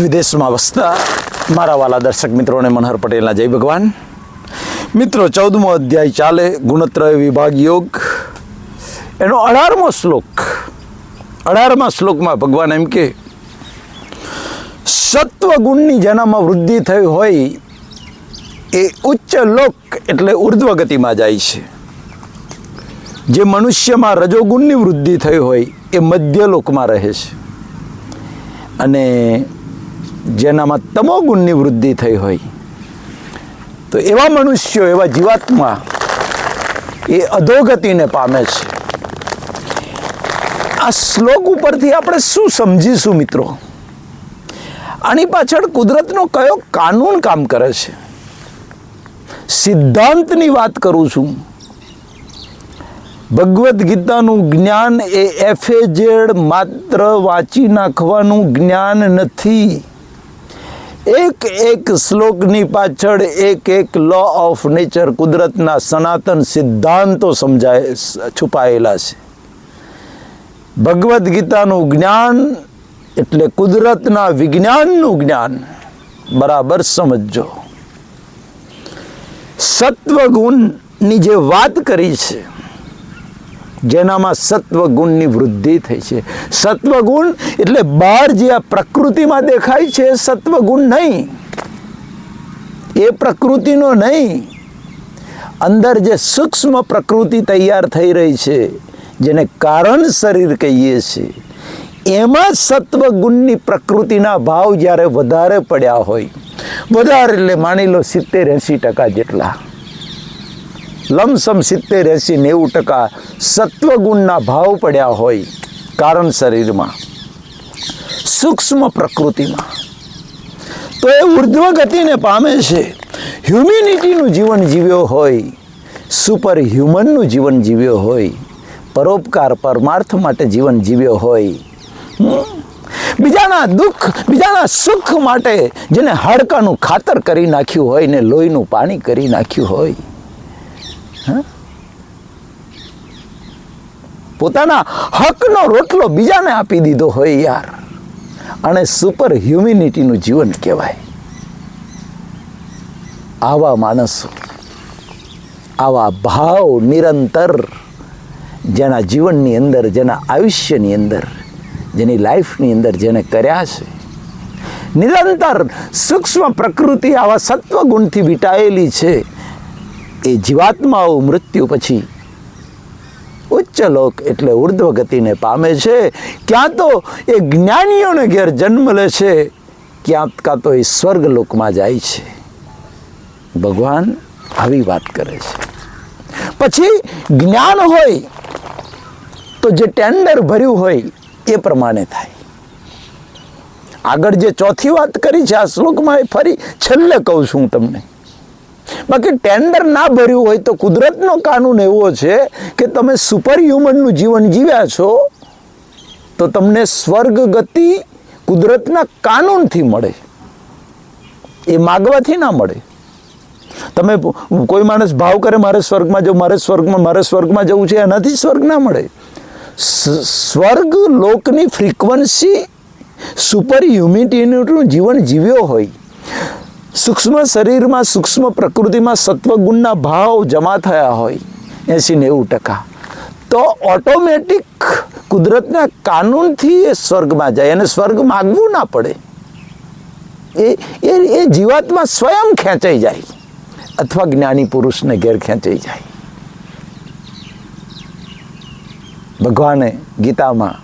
વિદેશમાં વસતા મારા વાલા દર્શક મિત્રોને મનહર પટેલના જય ભગવાન. મિત્રો, ચૌદમો અધ્યાય ચાલે ગુણત્રય વિભાગ યોગ. એનો અઢારમો શ્લોક, અઢારમા શ્લોકમાં ભગવાન એમ કે સત્વગુણની જેનામાં વૃદ્ધિ થઈ હોય એ ઉચ્ચ લોક એટલે ઉર્ધ્વ ગતિમાં જાય છે. જે મનુષ્યમાં રજોગુણની વૃદ્ધિ થઈ હોય એ મધ્ય લોકમાં રહે છે. અને જેનામાં તમોગુણની વૃદ્ધિ થઈ હોય. તો એવા મનુષ્યો, એવા જીવાત્મા એ અધોગતિને પામે છે. આ શ્લોક ઉપરથી આપણે શું સમજીશું મિત્રો? આની પાછળ કુદરતનો કયો કાનૂન કામ કરે છે? સિદ્ધાંતની વાત કરું છું. ભગવદ્ ગીતાનું જ્ઞાન એ એફે જેડ માત્ર વાંચી નાખવાનું જ્ઞાન નથી. એક એક શ્લોકની પાછળ એક એક લો ઓફ નેચર કુદરતના સનાતન સિદ્ધાંતો સમજાય, છુપાયેલા છે. ભગવદ્ ગીતાનું જ્ઞાન એટલે કુદરતના વિજ્ઞાનનું જ્ઞાન, બરાબર સમજજો. સત્વગુણની જે વાત કરી છે જેનામાં સત્વગુણની વૃદ્ધિ થઈ છે. સત્વગુણ એટલે બહાર જે આ પ્રકૃતિમાં દેખાય છે, સત્વગુણ નહીં. એ પ્રકૃતિનો નહીં. અંદર જે સૂક્ષ્મ પ્રકૃતિ તૈયાર થઈ રહી છે, જેને કારણ શરીર કહીએ છીએ, એમાં સત્વગુણની પ્રકૃતિના ભાવ જ્યારે વધારે પડ્યા હોય, વધારે એટલે માની લો સિત્તેર એંસી ટકા જેટલા. લમસમ સિત્તેર એંસી નેવું ટકા સત્વગુણના ભાવ પડ્યા હોય કારણ શરીરમાં સૂક્ષ્મ પ્રકૃતિમાં તો એ ઉર્ધ્વ ગતિને પામે છે હ્યુમિનિટીનું જીવન જીવ્યો હોય સુપર હ્યુમનનું જીવન જીવ્યો હોય, પરોપકાર પરમાર્થ માટે જીવન જીવ્યો હોય? બીજાના દુઃખ, બીજાના સુખ માટે જેને હાડકાનું ખાતર કરી નાખ્યું હોય ને લોહીનું પાણી કરી નાખ્યું હોય પોતાના હકનો રોટલો બીજાને આપી દીધો હોય યાર. અને સુપર હ્યુમિનિટીનું જીવન કહેવાય. આવા માણસો, આવા ભાવ નિરંતર, જેના જીવનની અંદર, જેના આયુષ્યની અંદર, જેની લાઈફની અંદર જેને કર્યા છે, નિરંતર સૂક્ષ્મ પ્રકૃતિ આવા સત્વગુણથી વીટાયેલી છે. એ જીવાત્માઓ મૃત્યુ પછી ઉચ્ચ લોક એટલે ઉર્ધ્વ ગતિને પામે છે. ક્યાં તો એ જ્ઞાનીઓને ઘેર જન્મ લે છે, ક્યાંક કાં તો એ સ્વર્ગ લોકમાં જાય છે. ભગવાન આવી વાત કરે છે. પછી જ્ઞાન હોય તો જે ટેન્ડર ભર્યું હોય એ પ્રમાણે થાય. આગળ જે ચોથી વાત કરી છે, આ શ્લોકમાં એ ફરી છેલ્લે કહું છું હું તમને. બાકી ટેન્ડર ના ભર્યું હોય તો કુદરતનો કાનૂન એવો છે કે તમે સુપર હ્યુમનનું જીવન જીવ્યા છો, તો તમને સ્વર્ગ ગતિ કુદરતના કાનૂનથી મળે. એ માગવાથી ના મળે. તમે કોઈ માણસ ભાવ કરે, મારે સ્વર્ગમાં જવું, મારે સ્વર્ગમાં મારે સ્વર્ગમાં જવું છે, એનાથી સ્વર્ગ ના મળે. સ્વર્ગ લોકની ફ્રીક્વન્સી સુપર હ્યુમિટીનું જીવન જીવ્યો હોય સૂક્ષ્મ શરીરમાં, સૂક્ષ્મ પ્રકૃતિમાં સત્વગુણના ભાવ જમા થયા હોય એંસી નેવું ટકા. તો ઓટોમેટિક કુદરતના કાનૂનથી એ સ્વર્ગમાં જાય અને સ્વર્ગ માગવું ના પડે. એ એ એ જીવાતમાં સ્વયં ખેંચાઈ જાય અથવા જ્ઞાની પુરુષને ઘેર ખેંચાઈ જાય. ભગવાને ગીતામાં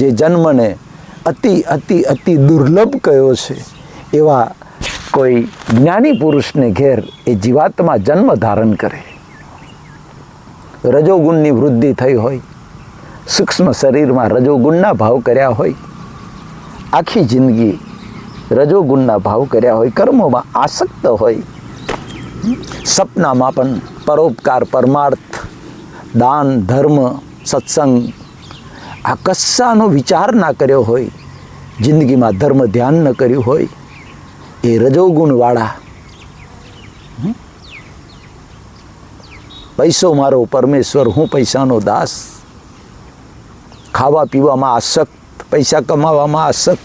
જે જન્મને અતિ અતિ અતિ દુર્લભ કયો છે, એવા કોઈ જ્ઞાની પુરુષને ઘેર એ જીવાત્મા જન્મ ધારણ કરે. રજોગુણની વૃદ્ધિ થઈ હોય, સૂક્ષ્મ શરીરમાં રજોગુણના ભાવ કર્યા હોય, આખી જિંદગી રજોગુણના ભાવ કર્યા હોય, કર્મોમાં આસક્ત હોય, સપનામાં પણ પરોપકાર, પરમાર્થ, દાન, ધર્મ, સત્સંગ આ કસ્સાનો વિચાર ના કર્યો હોય, જિંદગીમાં ધર્મ ધ્યાન ન કર્યું હોય એ રજોગુણવાળા. પૈસો મારો પરમેશ્વર, હું પૈસાનો દાસ. ખાવા પીવામાં આસક્ત, પૈસા કમાવામાં આસક્ત,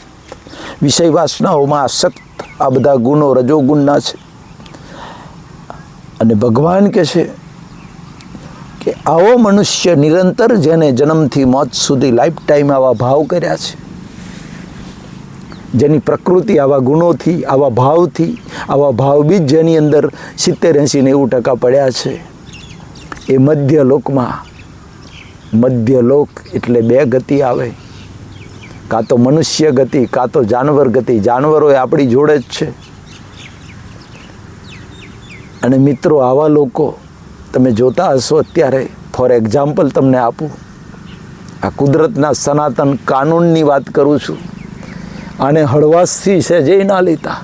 વિષય વાસનાઓમાં આસક્ત. આ બધા ગુણો રજોગુણના છે. અને ભગવાન કહે છે કે આવો મનુષ્ય નિરંતર જેને જન્મથી મોત સુધી લાઈફ ટાઈમ આવા ભાવ કર્યા છે. જેની પ્રકૃતિ આવા ગુણોથી, આવા ભાવથી, આવા ભાવબીજ જેની અંદર સિત્તેર એંસી નેવું ટકા પડ્યા છે. એ મધ્ય લોકમાં, મધ્ય લોક એટલે બે ગતિ આવે. કાં તો મનુષ્ય ગતિ, કાં તો જાનવર ગતિ, જાનવરો એ આપણી જોડે જ છે. અને મિત્રો, આવા લોકો તમે જોતા હશો અત્યારે, ફોર એક્ઝામ્પલ તમને આપું. આ કુદરતના સનાતન કાનૂનની વાત કરું છું. આને હળવાશથી છે જે ના લેતા.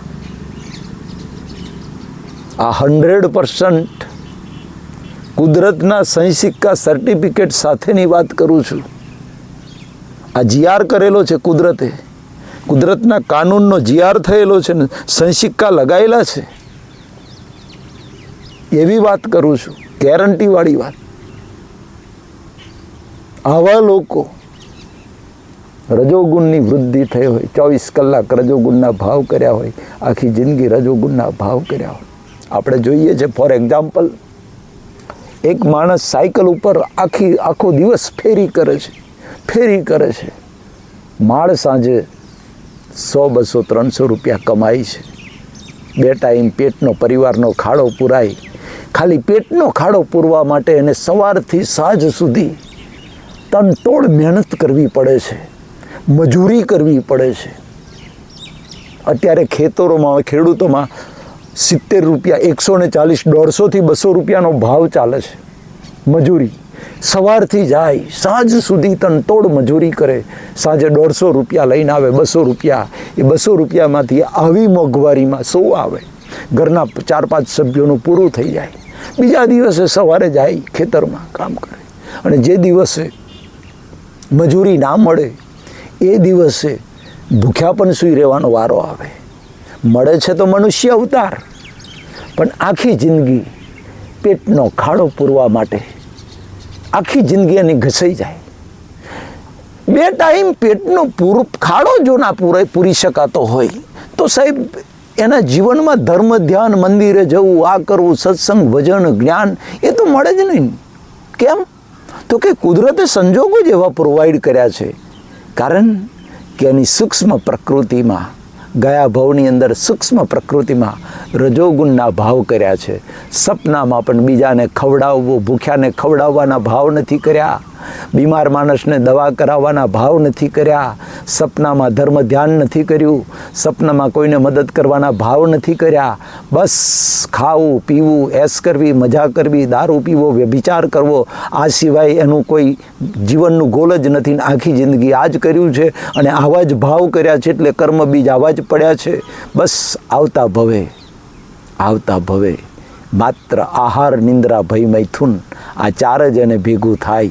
આ હંડ્રેડ પર્સન્ટ કુદરતના સંસિક્કા સર્ટિફિકેટ સાથેની વાત કરું છું. આ જીઆર કરેલો છે કુદરતે. કુદરતના કાનૂનનો જીઆર થયેલો છે ને સંસિક્કા લગાયેલા છે. એવી વાત કરું છું ગેરંટીવાળી વાત. આવા લોકો રજોગુણની વૃદ્ધિ થઈ હોય, ચોવીસ કલાક રજોગુણના ભાવ કર્યા હોય, આખી જિંદગી રજોગુણના ભાવ કર્યા હોય. આપણે જોઈએ છે ફોર એક્ઝામ્પલ એક માણસ સાયકલ ઉપર આખી, આખો દિવસ ફેરી કરે છે, ફેરી કરે છે. માળ સાંજે સો, બસો, ત્રણસો રૂપિયા કમાય છે. બે ટાઈમ પેટનો પરિવારનો ખાડો પૂરાય. ખાલી પેટનો ખાડો પૂરવા માટે એને સવારથી સાંજ સુધી તનતોડ મહેનત કરવી પડે છે. મજૂરી કરવી પડે છે. અત્યારે ખેતરોમાં, ખેડૂતોમાં સિત્તેર રૂપિયા, એકસો ને ચાલીસ દોઢસોથી બસો રૂપિયાનો ભાવ ચાલે છે મજૂરી. સવારથી જાય, સાંજ સુધી તનતોડ મજૂરી કરે. સાંજે દોઢસો રૂપિયા લઈને આવે, બસો રૂપિયા. એ બસો રૂપિયામાંથી આવી મોંઘવારીમાં શું આવે? ઘરના ચાર પાંચ સભ્યોનું પૂરું થઈ જાય. બીજા દિવસે સવારે જાય, ખેતરમાં કામ કરે. અને જે દિવસે મજૂરી ના મળે એ દિવસે ભૂખ્યા પણ સૂઈ રહેવાનો વારો આવે. મળે છે તો મનુષ્ય અવતાર, પણ આખી જિંદગી પેટનો ખાડો પૂરવા માટે આખી જિંદગી એની ઘસાઈ જાય. બે ટાઈમ પેટનો પૂર, ખાડો જો ના પૂરે પૂરી શકાતો હોય, તો સાહેબ એના જીવનમાં ધર્મ, ધ્યાન, મંદિરે જવું, આ કરવું, સત્સંગ, ભજન, જ્ઞાન, એ તો મળે જ નહીં. કેમ? તો કે કુદરતે સંજોગો જ એવા પ્રોવાઈડ કર્યા છે. કારણ કે એની સૂક્ષ્મ પ્રકૃતિમાં, ગયા ભાવની અંદર સૂક્ષ્મ પ્રકૃતિમાં રજોગુણના ભાવ કર્યા છે. સપનામાં પણ બીજાને ખવડાવવું, ભૂખ્યાને ખવડાવવાના ભાવ નથી કર્યા. બીમાર માણસને દવા કરાવવાના ભાવ નથી કર્યા, સપનામાં ધર્મ ધ્યાન નથી કર્યું, સપનામાં કોઈને મદદ કરવાના ભાવ નથી કર્યા. બસ ખાવું, પીવું, એસ કરવી, મજા કરવી, દારૂ પીવો, વ્યભિચાર કરવો, આ સિવાય એનું કોઈ જીવનનું ગોલ જ નથી. ને આખી જિંદગી આ જ કર્યું છે અને આવા જ ભાવ કર્યા છે એટલે કર્મ બીજ આવા જ પડ્યા છે. બસ આવતા ભવે આવતા ભવે. માત્ર આહાર, નિંદ્રા, ભય, મૈથુન આ ચાર જ એને ભેગું થાય.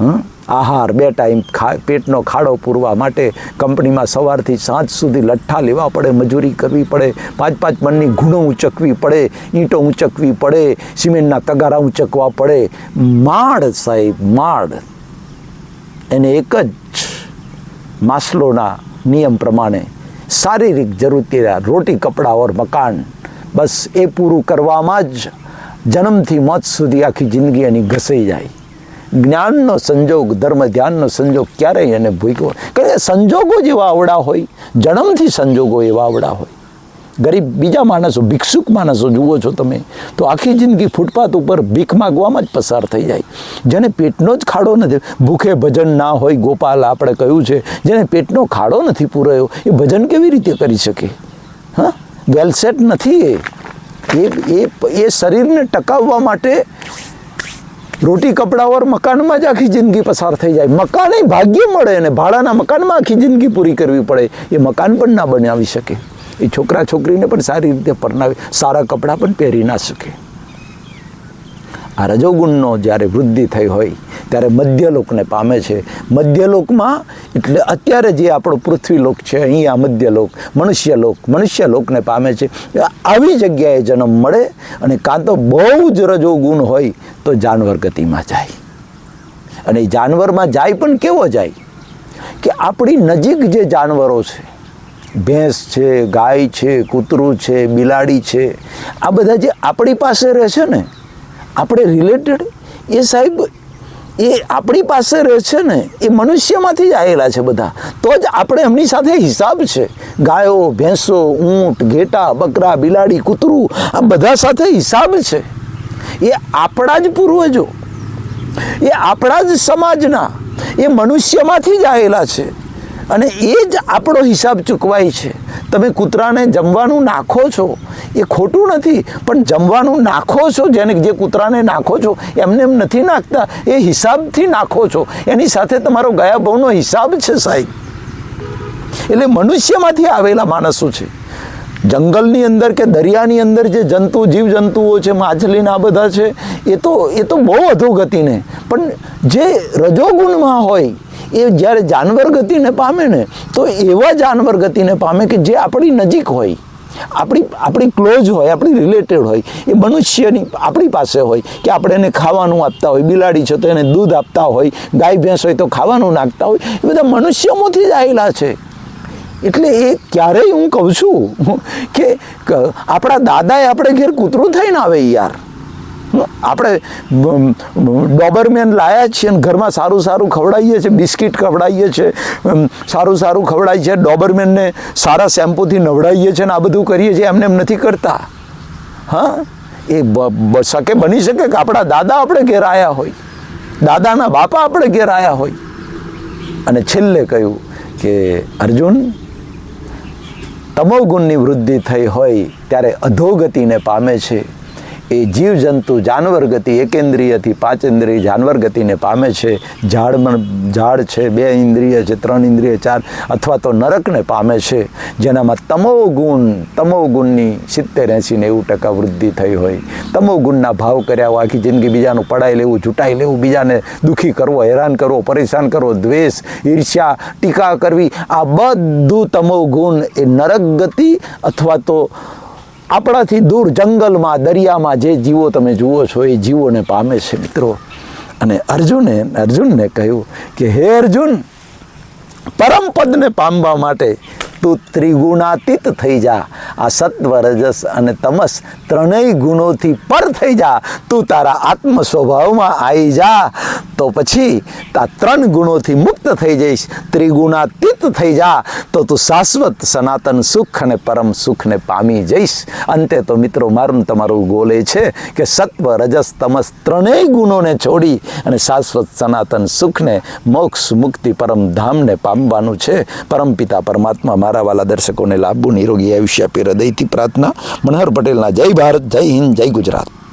આહાર, બે ટાઈમ પેટનો ખાડો પૂરવા માટે કંપનીમાં સવારથી સાંજ સુધી લઠ્ઠા લેવા પડે, મજૂરી કરવી પડે, પાંચ પાંચ મનની ગુણો ઊંચકવી પડે, ઈંટો ઊંચકવી પડે, સિમેન્ટના તગારા ઊંચકવા પડે. માળ સાહેબ, માળ. એને એક જ માસલોના નિયમ પ્રમાણે શારીરિક જરૂરિયાત રોટી, કપડાં ઓર મકાન, બસ એ પૂરું કરવામાં જ જન્મથી મોત સુધી આખી જિંદગી એની ઘસાઈ જાય. જ્ઞાનનો સંજોગ, ધર્મ ધ્યાનનો સંજોગ ક્યારેય એને ભૂગ્યો કારણ કે સંજોગો જેવા આવડા હોય, જન્મથી સંજોગો એવા આવડા હોય. ગરીબ બીજા માણસો, ભિક્ષુક માણસો જુઓ છો તમે, તો આખી જિંદગી ફૂટપાથ ઉપર ભીખ માગવામાં જ પસાર થઈ જાય. જેને પેટનો જ ખાડો નથી, ભૂખે ભજન ના હોય, ગોપાલ આપણે કહ્યું છે, જેને પેટનો ખાડો નથી પૂરાયો, એ ભજન કેવી રીતે કરી શકે? હા? વેલસેટ નથી એ એ એ શરીરને ટકાવવા માટે રોટી કપડા ઓર મકાનમાં જ આખી જિંદગી પસાર થઈ જાય. મકાને ભાગ્ય મળે અને ભાડાના મકાનમાં આખી જિંદગી પૂરી કરવી પડે. એ મકાન પણ ના બનાવી શકે. એ છોકરા છોકરીને પણ સારી રીતે પરણાવી, સારા કપડાં પણ પહેરી ના શકે. આ રજોગુણનો જ્યારે વૃદ્ધિ થઈ હોય, ત્યારે મધ્યલોકને પામે છે. મધ્યલોકમાં એટલે અત્યારે જે આપણો પૃથ્વીલોક છે અહીંયા મધ્યલોક, મનુષ્યલોક, મનુષ્યલોકને પામે છે. આવી જગ્યાએ જન્મ મળે અને કાં તો બહુ જ રજોગુણ હોય તો જાનવર ગતિમાં જાય. અને જાનવરમાં જાય પણ કેવો જાય? કે આપણી નજીક જે જાનવરો છે, ભેંસ છે, ગાય છે, કૂતરું છે, બિલાડી છે, આ બધા જે આપણી પાસે રહે છે ને આપણે રિલેટેડ એ સાહેબ, એ આપણી પાસે રહે છે ને, એ મનુષ્યમાંથી જ આવેલા છે બધા. તો જ આપણે એમની સાથે હિસાબ છે. ગાયો, ભેંસો, ઊંટ, ઘેટા, બકરા, બિલાડી, કૂતરું, આ બધા સાથે હિસાબ છે. એ આપણા જ પૂર્વજો. એ આપણા જ સમાજના. એ મનુષ્યમાંથી જ આવેલા છે. અને એ જ આપણો હિસાબ ચૂકવાય છે. તમે કૂતરાને જમવાનું નાખો છો, એ ખોટું નથી, પણ જમવાનું નાખો છો, જેને જે કૂતરાને નાખો છો, એમને એમ નથી નાખતા, એ હિસાબથી નાખો છો. એની સાથે તમારો ગયા ભાવનો હિસાબ છે સાહેબ. એટલે મનુષ્યમાંથી આવેલા માણસો છે. જંગલની અંદર કે દરિયાની અંદર જે જંતુ, જીવજંતુઓ છે, માછલીના આ બધા છે, એ તો એ તો બહુ અધોગતિને. પણ જે રજોગુણમાં હોય એ જ્યારે જાનવર ગતિને પામે ને, તો એવા જાનવર ગતિને પામે કે જે આપણી નજીક હોય, આપણી આપણી ક્લોઝ હોય, આપણી રિલેટેડ હોય, એ મનુષ્યની આપણી પાસે હોય કે આપણે એને ખાવાનું આપતા હોય, બિલાડી છે તો એને દૂધ આપતા હોય, ગાય, ભેંસ હોય તો ખાવાનું નાખતા હોય, એ બધા મનુષ્યમાંથી જ આવેલા છે. એટલે એ ક્યારેય હું કહું છું કે, આપણા દાદાએ આપણે ઘેર કૂતરું થઈને આવે યાર. આપણે ડોબરમેન લાયા છીએ અને ઘરમાં સારું સારું ખવડાવીએ છીએ, બિસ્કિટ ખવડાવીએ છીએ સારું સારું ખવડાવીએ છીએ ડોબરમેનને સારા શેમ્પૂથી નવડાવીએ છીએ અને આ બધું કરીએ છીએ, એમને એમ નથી કરતા. હા? એ શકે, બની શકે કે આપણા દાદા આપણે ઘેર આવ્યા હોય. દાદાના બાપા આપણે ઘેર આવ્યા હોય. અને છેલ્લે કહ્યું કે, અર્જુન, તમોગુણની વૃદ્ધિ થઈ હોય ત્યારે અધોગતિને પામે છે. એ જીવજંતુ જાનવર ગતિ એકેન્દ્રિયથી પાંચેન્દ્રિય જાનવર ગતિને પામે છે. ઝાડ ઝાડ છે, બે ઇન્દ્રિય છે, ત્રણ ઇન્દ્રિય, ચાર અથવા તો નરકને પામે છે. જેનામાં તમો ગુણ તમો ગુણની સિત્તેર એંસી નેવું ટકા વૃદ્ધિ થઈ હોય. તમો ગુણના ભાવ કર્યા હોય, આખી જિંદગી બીજાનું પડાઈ લેવું ચૂંટાઈ લેવું, બીજાને દુઃખી કરવો, હેરાન કરવો, પરેશાન કરવો, દ્વેષ, ઈર્ષ્યા, ટીકા કરવી, આ બધું તમો ગુણ એ નરક ગતિ અથવા તો આપણાથી દૂર જંગલમાં, દરિયામાં જે જીવો તમે જુઓ છો, એ જીવોને પામે છે મિત્રો. અને અર્જુને, અર્જુનને કહ્યું કે, હે અર્જુન પરમપદને પામવા માટે તું ત્રિગુણાતીત થઈ જા. આ સત્વ રજસ અને તમસ ત્રણેય ગુણોથી પર થઈ જા. તું તારા આત્મ સ્વભાવમાં આવી જા. તો પછી આ ત્રણ ગુણોથી મુક્ત થઈ જઈશ. ત્રિગુણાતીત થઈ જા. તો તું શાશ્વત, સનાતન સુખ અને પરમ સુખને પામી જઈશ. અંતે તો મિત્રો, મારું તમારું ગોલે છે કે સત્વ, રજસ, તમસ ત્રણેય ગુણોને છોડી અને શાશ્વત, સનાતન સુખને, મોક્ષ, મુક્તિ, પરમ ધામને પામવાનું છે. પરમપિતા પરમાત્મા મારા વાલા દર્શકોને લાભવું નિરોગી આયુષ્ય આપી હૃદયથી પ્રાર્થના. મનહર પટેલના જય ભારત, જય હિન્દ, જય ગુજરાત.